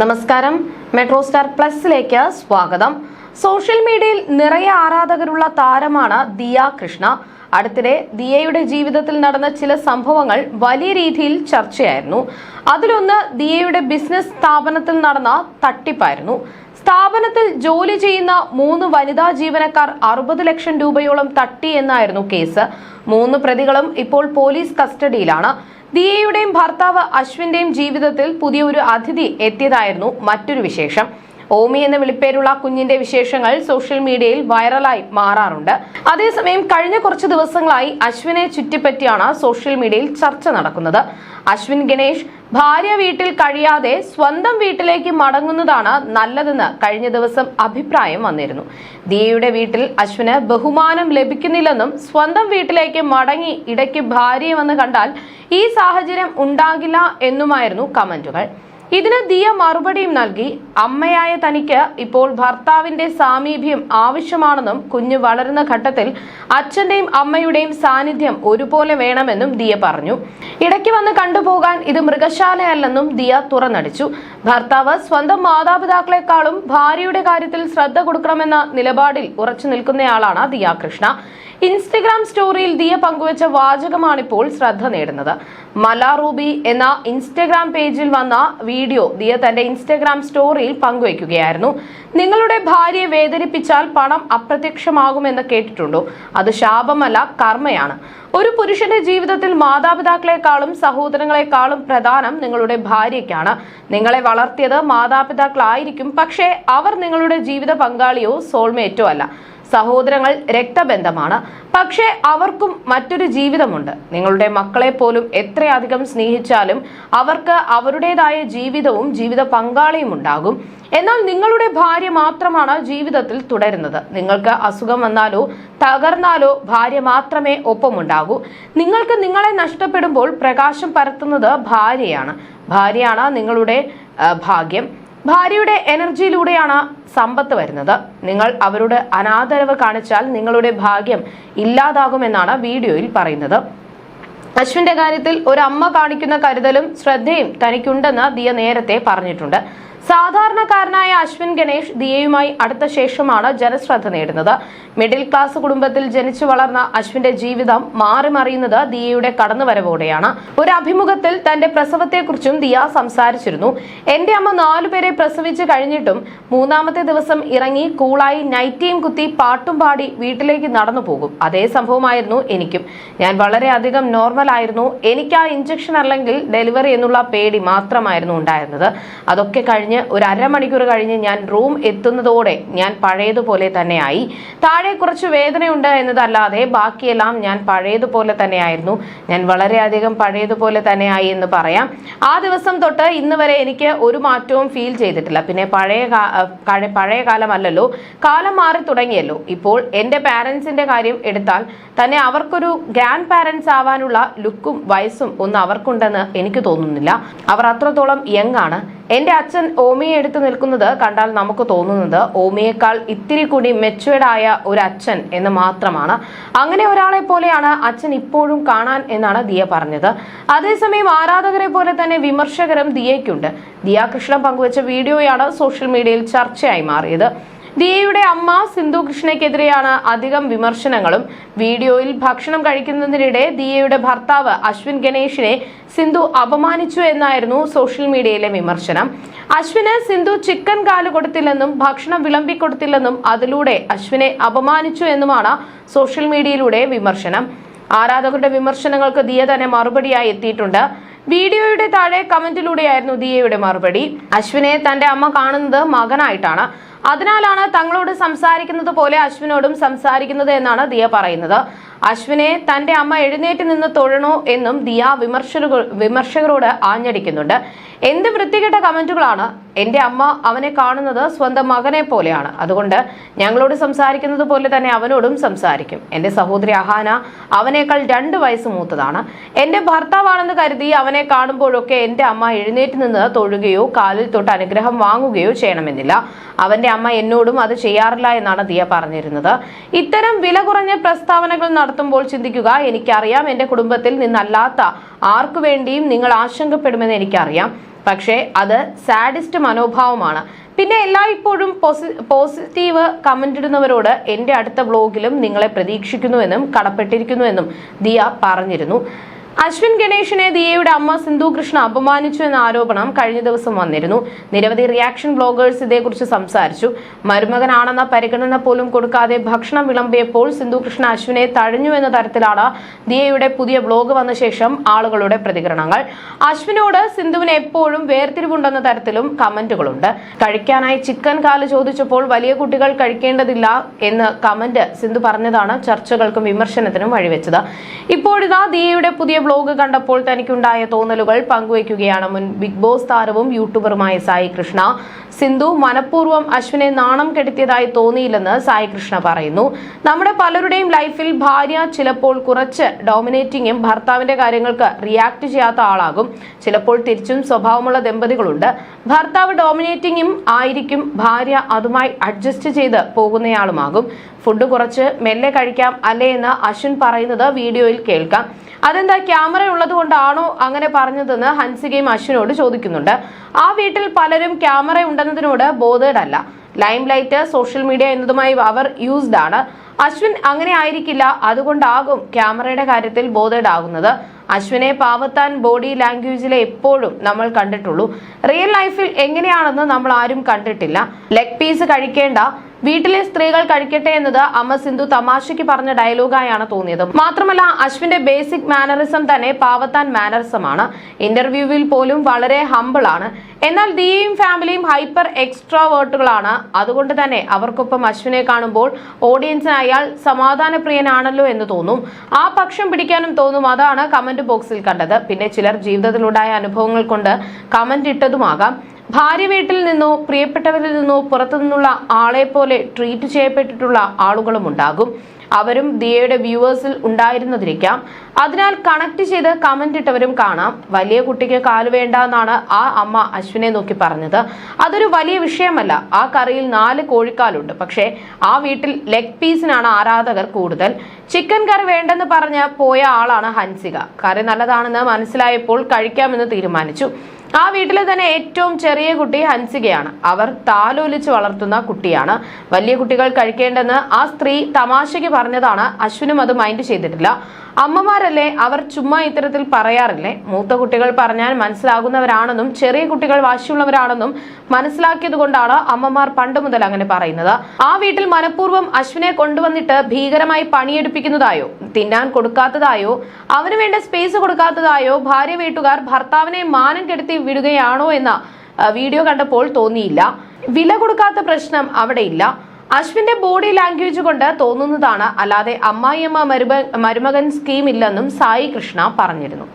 നമസ്കാരം. Metro star പ്ലസിലേക്ക് സ്വാഗതം. Social മീഡിയയിൽ നിറയെ ആരാധകരുള്ള താരമാണ് ദിയ കൃഷ്ണ. അടുത്തിടെ ദിയയുടെ ജീവിതത്തിൽ നടന്ന ചില സംഭവങ്ങൾ വലിയ രീതിയിൽ ചർച്ചയായിരുന്നു. അതിലൊന്ന് ദിയയുടെ ബിസിനസ് സ്ഥാപനത്തിൽ നടന്ന തട്ടിപ്പായിരുന്നു. സ്ഥാപനത്തിൽ ജോലി ചെയ്യുന്ന മൂന്ന് വനിതാ ജീവനക്കാർ അറുപത് ലക്ഷം രൂപയോളം തട്ടി എന്നായിരുന്നു കേസ്. മൂന്ന് പ്രതികളും ഇപ്പോൾ പോലീസ് കസ്റ്റഡിയിലാണ്. ദിയയുടെയും ഭർത്താവ് അശ്വിന്റെയും ജീവിതത്തിൽ പുതിയൊരു അതിഥി എത്തിയതായിരുന്നു മറ്റൊരു വിശേഷം. ഓമി എന്ന വിളിപ്പേരുള്ള കുഞ്ഞിന്റെ വിശേഷങ്ങൾ സോഷ്യൽ മീഡിയയിൽ വൈറലായി മാറാറുണ്ട്. അതേസമയം കഴിഞ്ഞ കുറച്ച് ദിവസങ്ങളായി അശ്വിനെ ചുറ്റിപ്പറ്റിയാണ് സോഷ്യൽ മീഡിയയിൽ ചർച്ച നടക്കുന്നത്. അശ്വിൻ ഗണേഷ് ഭാര്യ വീട്ടിൽ കഴിയാതെ സ്വന്തം വീട്ടിലേക്ക് മടങ്ങുന്നതാണ് നല്ലതെന്ന് കഴിഞ്ഞ ദിവസം അഭിപ്രായം വന്നിരുന്നു. ദിയയുടെ വീട്ടിൽ അശ്വിന് ബഹുമാനം ലഭിക്കുന്നില്ലെന്നും സ്വന്തം വീട്ടിലേക്ക് മടങ്ങി ഇടയ്ക്ക് ഭാര്യയെ വന്ന് കണ്ടാൽ ഈ സാഹചര്യം ഉണ്ടാകില്ല എന്നുമായിരുന്നു കമന്റുകൾ. ഇതിന് ദിയ മറുപടിയും നൽകി അമ്മയായ തനിക്ക് ഇപ്പോൾ ഭർത്താവിന്റെ സാമീപ്യം ആവശ്യമാണെന്നും കുഞ്ഞ് വളരുന്ന ഘട്ടത്തിൽ അച്ഛന്റെയും അമ്മയുടെയും സാന്നിധ്യം ഒരുപോലെ വേണമെന്നും ദിയ പറഞ്ഞു. ഇടയ്ക്ക് വന്ന് കണ്ടുപോകാൻ ഇത് മൃഗശാലയല്ലെന്നും ദിയ തുറന്നടിച്ചു. ഭർത്താവ് സ്വന്തം മാതാപിതാക്കളെക്കാളും ഭാര്യയുടെ കാര്യത്തിൽ ശ്രദ്ധ കൊടുക്കണമെന്ന നിലപാടിൽ ഉറച്ചു നിൽക്കുന്നയാളാണ് ദിയ കൃഷ്ണ. ഇൻസ്റ്റഗ്രാം സ്റ്റോറിയിൽ ദിയ പങ്കുവച്ച വാചകമാണിപ്പോൾ ശ്രദ്ധ നേടുന്നത്. മലാറൂബി എന്ന ഇൻസ്റ്റഗ്രാം പേജിൽ വന്ന വീഡിയോ ദിയ തന്റെ ഇൻസ്റ്റഗ്രാം സ്റ്റോറിയിൽ പങ്കുവയ്ക്കുകയായിരുന്നു. നിങ്ങളുടെ ഭാര്യയെ വേദനിപ്പിച്ചാൽ പണം അപ്രത്യക്ഷമാകുമെന്ന് കേട്ടിട്ടുണ്ടോ? അത് ശാപമല്ല കർമ്മയാണ്. ഒരു പുരുഷന്റെ ജീവിതത്തിൽ മാതാപിതാക്കളെക്കാളും സഹോദരങ്ങളെക്കാളും പ്രധാനം നിങ്ങളുടെ ഭാര്യയ്ക്കാണ്. നിങ്ങളെ വളർത്തിയത് മാതാപിതാക്കളായിരിക്കും. പക്ഷേ അവർ നിങ്ങളുടെ ജീവിത പങ്കാളിയോ സോൾമേറ്റോ അല്ല. സഹോദരങ്ങൾ രക്തബന്ധമാണ്. പക്ഷേ അവർക്കും മറ്റൊരു ജീവിതമുണ്ട്. നിങ്ങളുടെ മക്കളെ പോലും എത്രയധികം സ്നേഹിച്ചാലും അവർക്ക് അവരുടേതായ ജീവിതവും ജീവിത പങ്കാളിയും ഉണ്ടാകും. എന്നാൽ നിങ്ങളുടെ ഭാര്യ മാത്രമാണ് ജീവിതത്തിൽ തുടരുന്നത്. നിങ്ങൾക്ക് അസുഖം വന്നാലോ തകർന്നാലോ ഭാര്യ മാത്രമേ ഒപ്പമുണ്ടാകൂ. നിങ്ങൾക്ക് നിങ്ങളെ നഷ്ടപ്പെടുമ്പോൾ പ്രകാശം പരത്തുന്നത് ഭാര്യയാണ്. ഭാര്യയാണ് നിങ്ങളുടെ ഭാഗ്യം. ഭാര്യയുടെ എനർജിയിലൂടെയാണ് സമ്പത്ത് വരുന്നത്. നിങ്ങൾ അവരോട് അനാദരവ് കാണിച്ചാൽ നിങ്ങളുടെ ഭാഗ്യം ഇല്ലാതാകുമെന്നാണ് വീഡിയോയിൽ പറയുന്നത്. അശ്വിന്റെ കാര്യത്തിൽ ഒരു അമ്മ കാണിക്കുന്ന കരുതലും ശ്രദ്ധയും തനിക്കുണ്ടെന്ന് ദിയ നേരത്തെ പറഞ്ഞിട്ടുണ്ട്. സാധാരണക്കാരനായ അശ്വിൻ ഗണേഷ് ദിയയുമായി അടുത്ത ശേഷമാണ് ജനശ്രദ്ധ നേടുന്നത്. മിഡിൽ ക്ലാസ് കുടുംബത്തിൽ ജനിച്ചു വളർന്ന അശ്വിന്റെ ജീവിതം മാറി മറിയുന്നത് ദിയയുടെ കടന്നുവരവോടെയാണ്. ഒരു അഭിമുഖത്തിൽ തന്റെ പ്രസവത്തെക്കുറിച്ചും ദിയ സംസാരിച്ചിരുന്നു. എന്റെ അമ്മ നാലുപേരെ പ്രസവിച്ചു കഴിഞ്ഞിട്ടും മൂന്നാമത്തെ ദിവസം ഇറങ്ങി കൂളായി നൈറ്റിയും കുത്തി പാട്ടും പാടി വീട്ടിലേക്ക് നടന്നു പോകും. അതേ സംഭവമായിരുന്നു എനിക്കും. ഞാൻ വളരെയധികം നോർമൽ ആയിരുന്നു. എനിക്ക് ആ ഇഞ്ചക്ഷൻ അല്ലെങ്കിൽ ഡെലിവറി എന്നുള്ള പേടി മാത്രമായിരുന്നു ഉണ്ടായിരുന്നത്. അതൊക്കെ കഴിഞ്ഞ് ഒരു അരമണിക്കൂർ കഴിഞ്ഞ് ഞാൻ റൂം എത്തുന്നതോടെ ഞാൻ പഴയതുപോലെ തന്നെയായി. താഴെ കുറച്ച് വേദനയുണ്ട് എന്നതല്ലാതെ ബാക്കിയെല്ലാം ഞാൻ പഴയതുപോലെ തന്നെയായിരുന്നു. ഞാൻ വളരെയധികം പഴയതുപോലെ തന്നെയായി എന്ന് പറയാം. ആ ദിവസം തൊട്ട് ഇന്ന് വരെ എനിക്ക് ഒരു മാറ്റവും ഫീൽ ചെയ്തിട്ടില്ല. പിന്നെ പഴയ പഴയ കാലമല്ലല്ലോ. കാലം മാറി തുടങ്ങിയല്ലോ. ഇപ്പോൾ എന്റെ പാരൻസിന്റെ കാര്യം എടുത്താൽ തന്നെ അവർക്കൊരു ഗ്രാൻഡ് പാരൻസ് ആവാനുള്ള ലുക്കും വയസ്സും ഒന്നും അവർക്കുണ്ടെന്ന് എനിക്ക് തോന്നുന്നില്ല. അവർ അത്രത്തോളം യങ് ആണ്. എന്റെ അച്ഛൻ ഓമിയെ എടുത്തു നിൽക്കുന്നത് കണ്ടാൽ നമുക്ക് തോന്നുന്നത് ഓമിയേക്കാൾ ഇത്തിരി കൂടി മെച്ചുവേഡായ ഒരു അച്ഛൻ എന്ന് മാത്രമാണ്. അങ്ങനെ ഒരാളെ പോലെയാണ് അച്ഛൻ ഇപ്പോഴും കാണാൻ എന്നാണ് ദിയ പറഞ്ഞത്. അതേസമയം ആരാധകരെ പോലെ തന്നെ വിമർശകരും ദിയയ്ക്കുണ്ട്. ദിയ കൃഷ്ണൻ പങ്കുവച്ച വീഡിയോയാണ് സോഷ്യൽ മീഡിയയിൽ ചർച്ചയായി മാറിയത്. ദിയയുടെ അമ്മ സിന്ധു കൃഷ്ണയ്ക്കെതിരെയാണ് അധികം വിമർശനങ്ങളും. വീഡിയോയിൽ ഭക്ഷണം കഴിക്കുന്നതിനിടെ ദിയയുടെ ഭർത്താവ് അശ്വിൻ ഗണേഷിനെ സിന്ധു അപമാനിച്ചു എന്നായിരുന്നു സോഷ്യൽ മീഡിയയിലെ വിമർശനം. അശ്വിന് സിന്ധു ചിക്കൻ കാൽ കൊടുത്തില്ലെന്നും ഭക്ഷണം വിളമ്പിക്കൊടുത്തില്ലെന്നും അതിലൂടെ അശ്വിനെ അപമാനിച്ചു എന്നുമാണ് സോഷ്യൽ മീഡിയയിലൂടെ വിമർശനം. ആരാധകരുടെ വിമർശനങ്ങൾക്ക് ദിയ തന്നെ മറുപടിയായി എത്തിയിട്ടുണ്ട്. വീഡിയോയുടെ താഴെ കമന്റിലൂടെയായിരുന്നു ദിയയുടെ മറുപടി. അശ്വിനെ തന്റെ അമ്മ കാണുന്നത് മകനായിട്ടാണ്. അതിനാലാണ് തങ്ങളോട് സംസാരിക്കുന്നത് പോലെ അശ്വിനോടും സംസാരിക്കുന്നത് എന്നാണ് ദിയ പറയുന്നത്. അശ്വിനെ തന്റെ അമ്മ എഴുന്നേറ്റ് നിന്ന് തൊഴണോ എന്നും ദിയ വിമർശകർ വിമർശകരോട് ആഞ്ഞടിക്കുന്നുണ്ട്. എന്ത് വൃത്തികെട്ട കമന്റുകളാണ് എന്റെ അമ്മ അവനെ കാണുന്നത് സ്വന്തം മകനെ പോലെയാണ്. അതുകൊണ്ട് ഞങ്ങളോട് സംസാരിക്കുന്നത് പോലെ തന്നെ അവനോടും സംസാരിക്കും. എന്റെ സഹോദരി അഹാന അവനേക്കാൾ രണ്ട് വയസ്സ് മൂത്തതാണ്. എന്റെ ഭർത്താവാണെന്ന് കരുതി അവനെ കാണുമ്പോഴൊക്കെ എന്റെ അമ്മ എഴുന്നേറ്റ് നിന്ന് തൊഴുകയോ കാലിൽ തൊട്ട് അനുഗ്രഹം വാങ്ങുകയോ ചെയ്യണമെന്നില്ല. അവന്റെ അമ്മ എന്നോടും അത് ചെയ്യാറില്ല എന്നാണ് ദിയ പറഞ്ഞിരുന്നത്. ഇത്തരം വില കുറഞ്ഞ പ്രസ്താവനകൾ നടത്തുമ്പോൾ ചിന്തിക്കുക എനിക്കറിയാം എന്റെ കുടുംബത്തിൽ നിന്നല്ലാത്ത ആർക്കു വേണ്ടിയും നിങ്ങൾ ആശങ്കപ്പെടുമെന്ന് എനിക്കറിയാം. പക്ഷേ അത് സാഡിസ്റ്റ് മനോഭാവമാണ്. പിന്നെ എല്ലായ്പ്പോഴും പോസി പോസിറ്റീവ് കമന്റ് ഇടുന്നവരോട് എന്റെ അടുത്ത വ്ലോഗിലും നിങ്ങളെ പ്രതീക്ഷിക്കുന്നുവെന്നും കടപ്പെട്ടിരിക്കുന്നുവെന്നും ദിയ പറഞ്ഞിരുന്നു. അശ്വിൻ ഗണേഷിനെ ദിയയുടെ അമ്മ സിന്ധു കൃഷ്ണ അപമാനിച്ചു എന്ന ആരോപണം കഴിഞ്ഞ ദിവസം വന്നിരുന്നു. നിരവധി റിയാക്ഷൻ ബ്ലോഗേഴ്സ് ഇതേക്കുറിച്ച് സംസാരിച്ചു. മരുമകനാണെന്ന പരിഗണന പോലും കൊടുക്കാതെ ഭക്ഷണം വിളമ്പിയപ്പോൾ സിന്ധു കൃഷ്ണ അശ്വിനെ തഴഞ്ഞു എന്ന തരത്തിലാണ് ദിയയുടെ പുതിയ ബ്ലോഗ് വന്ന ശേഷം ആളുകളുടെ പ്രതികരണങ്ങൾ. അശ്വിനോട് സിന്ധുവിന് എപ്പോഴും വേർതിരിവുണ്ടെന്ന തരത്തിലും കമന്റുകളുണ്ട്. കഴിക്കാനായി ചിക്കൻ കാൽ ചോദിച്ചപ്പോൾ വലിയ കുട്ടികൾ കഴിക്കേണ്ടതില്ല എന്ന് കമന്റ് സിന്ധു പറഞ്ഞതാണ് ചർച്ചകൾക്കും വിമർശനത്തിനും വഴിവെച്ചത്. ഇപ്പോഴിതാ ദിയയുടെ പുതിയ ബ്ലോഗ് കണ്ടപ്പോൾ തനിക്കുണ്ടായ തോന്നലുകൾ പങ്കുവയ്ക്കുകയാണ് മുൻ ബിഗ് ബോസ് താരവും യൂട്യൂബറുമായ സായി കൃഷ്ണ. സിന്ധു മനഃപൂർവം അശ്വിനെ നാണം കെടുത്തിയതായി തോന്നിയില്ലെന്ന് സായി കൃഷ്ണ പറയുന്നു. നമ്മുടെ പലരുടെയും ലൈഫിൽ ഭാര്യ ചിലപ്പോൾ കുറച്ച് ഡോമിനേറ്റിംഗും ഭർത്താവിന്റെ കാര്യങ്ങൾക്ക് റിയാക്ട് ചെയ്യാത്ത ആളാകും. ചിലപ്പോൾ തിരിച്ചും സ്വഭാവമുള്ള ദമ്പതികളുണ്ട്. ഭർത്താവ് ഡോമിനേറ്റിംഗും ആയിരിക്കും ഭാര്യ അതുമായി അഡ്ജസ്റ്റ് ചെയ്ത് പോകുന്നയാളുമാകും. ഫുഡ് കുറച്ച് മെല്ലെ കഴിക്കാം അല്ലേ എന്ന് അശ്വിൻ പറയുന്നത് വീഡിയോയിൽ കേൾക്കാം. അതെന്താ ക്യാമറ ഉള്ളത് കൊണ്ടാണോ അങ്ങനെ പറഞ്ഞതെന്ന് ഹൻസികയും അശ്വിനോട് ചോദിക്കുന്നുണ്ട്. ആ വീട്ടിൽ പലരും ക്യാമറ ഉണ്ടെന്നതിനോട് ബോധേഡ് അല്ല ലൈം ലൈറ്റ് സോഷ്യൽ മീഡിയ എന്നതുമായി അവർ യൂസ്ഡ് ആണ്. അശ്വിൻ അങ്ങനെ ആയിരിക്കില്ല അതുകൊണ്ടാകും ക്യാമറയുടെ കാര്യത്തിൽ ബോധേഡ് ആകുന്നത് അശ്വിനെ പാവത്താൻ ബോഡി ലാംഗ്വേജിലെ എപ്പോഴും നമ്മൾ കണ്ടിട്ടുള്ളൂ. റിയൽ ലൈഫിൽ എങ്ങനെയാണെന്ന് നമ്മൾ ആരും കണ്ടിട്ടില്ല. ലെഗ് പീസ് കഴിക്കേണ്ട വീട്ടിലെ സ്ത്രീകൾ കഴിക്കട്ടെ എന്നത് അമ്മ സിന്ധു തമാശയ്ക്ക് പറഞ്ഞ ഡയലോഗായാണ് തോന്നിയത്. മാത്രമല്ല അശ്വിന്റെ ബേസിക് മാനറിസം തന്നെ പാവത്താൻ മാനറിസമാണ്. ഇന്റർവ്യൂവിൽ പോലും വളരെ ഹമ്പിൾ ആണ് എന്നാൽ ദിയയും ഫാമിലിയും ഹൈപ്പർ എക്സ്ട്രോവേർട്ടുകളാണ്. അതുകൊണ്ട് തന്നെ അവർക്കൊപ്പം അശ്വിനെ കാണുമ്പോൾ ഓഡിയൻസിന് അയാൾ സമാധാനപ്രിയനാണല്ലോ എന്ന് തോന്നും. ആ പക്ഷം പിടിക്കാനും തോന്നും അതാണ് കമന്റ് ബോക്സിൽ കണ്ടത്. പിന്നെ ചിലർ ജീവിതത്തിലുണ്ടായ അനുഭവങ്ങൾ കൊണ്ട് കമന്റ് ഇട്ടതുമാകാം. ഭാര്യ വീട്ടിൽ നിന്നോ പ്രിയപ്പെട്ടവരിൽ നിന്നോ പുറത്തുനിന്നുള്ള ആളെ പോലെ ട്രീറ്റ് ചെയ്യപ്പെട്ടിട്ടുള്ള ആളുകളും ഉണ്ടാകും. അവരും ദിയയുടെ വ്യൂവേഴ്സിൽ ഉണ്ടായിരുന്നതിരിക്കാം. അതിനാൽ കണക്ട് ചെയ്ത് കമന്റ് ഇട്ടവരും കാണാം. വലിയ കുട്ടിക്ക് കാൽ വേണ്ട എന്നാണ് ആ അമ്മ അശ്വിനെ നോക്കി പറഞ്ഞത്. അതൊരു വലിയ വിഷയമല്ല. ആ കറിയിൽ നാല് കോഴിക്കാലുണ്ട്. പക്ഷേ ആ വീട്ടിൽ ലെഗ് പീസിനാണ് ആരാധകർ കൂടുതൽ. ചിക്കൻ കറി വേണ്ടെന്ന് പറഞ്ഞ് പോയ ആളാണ് ഹൻസിക. കറി നല്ലതാണെന്ന് മനസ്സിലായപ്പോൾ കഴിക്കാമെന്ന് തീരുമാനിച്ചു. ആ വീട്ടിലെ തന്നെ ഏറ്റവും ചെറിയ കുട്ടി ഹൻസികയാണ്. അവർ താലോലിച്ച് വളർത്തുന്ന കുട്ടിയാണ്. വലിയ കുട്ടികൾ കഴിക്കേണ്ടെന്ന് ആ സ്ത്രീ തമാശയ്ക്ക് പറഞ്ഞതാണ്. അശ്വിനും അത് മൈൻഡ് ചെയ്തിട്ടില്ല. അമ്മമാരല്ലേ അവർ ചുമ്മാ ഇത്തരത്തിൽ പറയാറില്ലേ? മൂത്ത കുട്ടികൾ പറഞ്ഞാൽ മനസ്സിലാകുന്നവരാണെന്നും ചെറിയ കുട്ടികൾ വാശിയുള്ളവരാണെന്നും മനസ്സിലാക്കിയത് കൊണ്ടാണ് അമ്മമാർ പണ്ട് മുതൽ അങ്ങനെ പറയുന്നത്. ആ വീട്ടിൽ മനഃപൂർവം അശ്വിനെ കൊണ്ടുവന്നിട്ട് ഭീകരമായി പണിയെടുപ്പിക്കുന്നതായോ തിന്നാൻ കൊടുക്കാത്തതായോ അവന് വേണ്ട സ്പേസ് കൊടുക്കാത്തതായോ ഭാര്യ വീട്ടുകാർ ഭർത്താവിനെ മാനം കെടുത്തി വിടുകയാണോ എന്ന വീഡിയോ കണ്ടപ്പോൾ തോന്നിയില്ല. വില കൊടുക്കാത്ത പ്രശ്നം അവിടെയില്ല. അശ്വിന്റെ ബോഡി ലാംഗ്വേജ് കൊണ്ട് തോന്നുന്നതാണ്. അല്ലാതെ അമ്മായിയമ്മ മരുമ മരുമകൻ സ്കീം ഇല്ലെന്നും സായി കൃഷ്ണ പറഞ്ഞിരുന്നു.